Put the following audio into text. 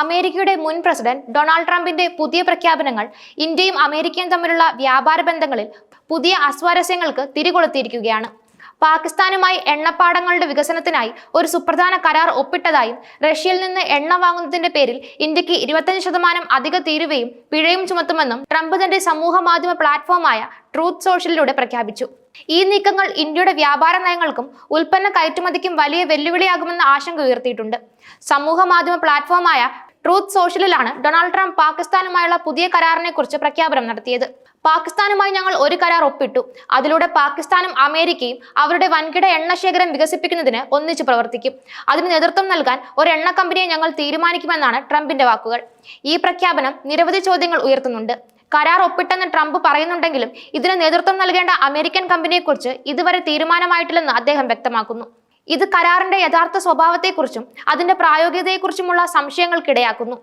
അമേരിക്കയുടെ മുൻ president Donald ട്രംപിന്റെ പുതിയ പ്രഖ്യാപനങ്ങൾ ഇന്ത്യയും അമേരിക്കയും തമ്മിലുള്ള വ്യാപാര ബന്ധങ്ങളിൽ പുതിയ അസ്വാരസ്യങ്ങൾക്ക് തിരികൊളുത്തിയിരിക്കുകയാണ്. പാകിസ്ഥാനുമായി എണ്ണപ്പാടങ്ങളുടെ വികസനത്തിനായി ഒരു സുപ്രധാന കരാർ ഒപ്പിട്ടതായും റഷ്യയിൽ നിന്ന് എണ്ണ വാങ്ങുന്നതിന്റെ പേരിൽ ഇന്ത്യയ്ക്ക് ഇരുപത്തഞ്ച് ശതമാനം അധിക തീരുവയും പിഴയും ചുമത്തുമെന്നും ട്രംപ് തന്റെ സമൂഹ മാധ്യമ പ്ലാറ്റ്ഫോമായ ട്രൂത്ത് സോഷ്യലിലൂടെ പ്രഖ്യാപിച്ചു. ഈ നീക്കങ്ങൾ ഇന്ത്യയുടെ വ്യാപാര നയങ്ങൾക്കും ഉൽപ്പന്ന കയറ്റുമതിക്കും വലിയ വെല്ലുവിളിയാകുമെന്ന ആശങ്ക ഉയർത്തിയിട്ടുണ്ട്. സമൂഹ മാധ്യമ പ്ലാറ്റ്ഫോമായ ട്രൂത്ത് സോഷ്യലിലാണ് ഡൊണാൾഡ് ട്രംപ് പാകിസ്ഥാനുമായുള്ള പുതിയ കരാറിനെ കുറിച്ച് പ്രഖ്യാപനം നടത്തിയത്. പാകിസ്ഥാനുമായി ഞങ്ങൾ ഒരു കരാർ ഒപ്പിട്ടു. അതിലൂടെ പാകിസ്ഥാനും അമേരിക്കയും അവരുടെ വൻകിട എണ്ണശേഖരം വികസിപ്പിക്കുന്നതിന് ഒന്നിച്ചു പ്രവർത്തിക്കും. അതിന് നേതൃത്വം നൽകാൻ ഒരു എണ്ണ കമ്പനിയെ ഞങ്ങൾ തീരുമാനിക്കുമെന്നാണ് ട്രംപിന്റെ വാക്കുകൾ. ഈ പ്രഖ്യാപനം നിരവധി ചോദ്യങ്ങൾ ഉയർത്തുന്നുണ്ട്. കരാർ ഒപ്പിട്ടെന്ന് ട്രംപ് പറയുന്നുണ്ടെങ്കിലും ഇതിന് നേതൃത്വം നൽകേണ്ട അമേരിക്കൻ കമ്പനിയെക്കുറിച്ച് ഇതുവരെ തീരുമാനമായിട്ടില്ലെന്ന് അദ്ദേഹം വ്യക്തമാക്കുന്നു. ഇത് കരാറിന്റെ യഥാർത്ഥ സ്വഭാവത്തെക്കുറിച്ചും അതിന്റെ പ്രായോഗികതയെക്കുറിച്ചുമുള്ള സംശയങ്ങൾക്കിടയാക്കുന്നു.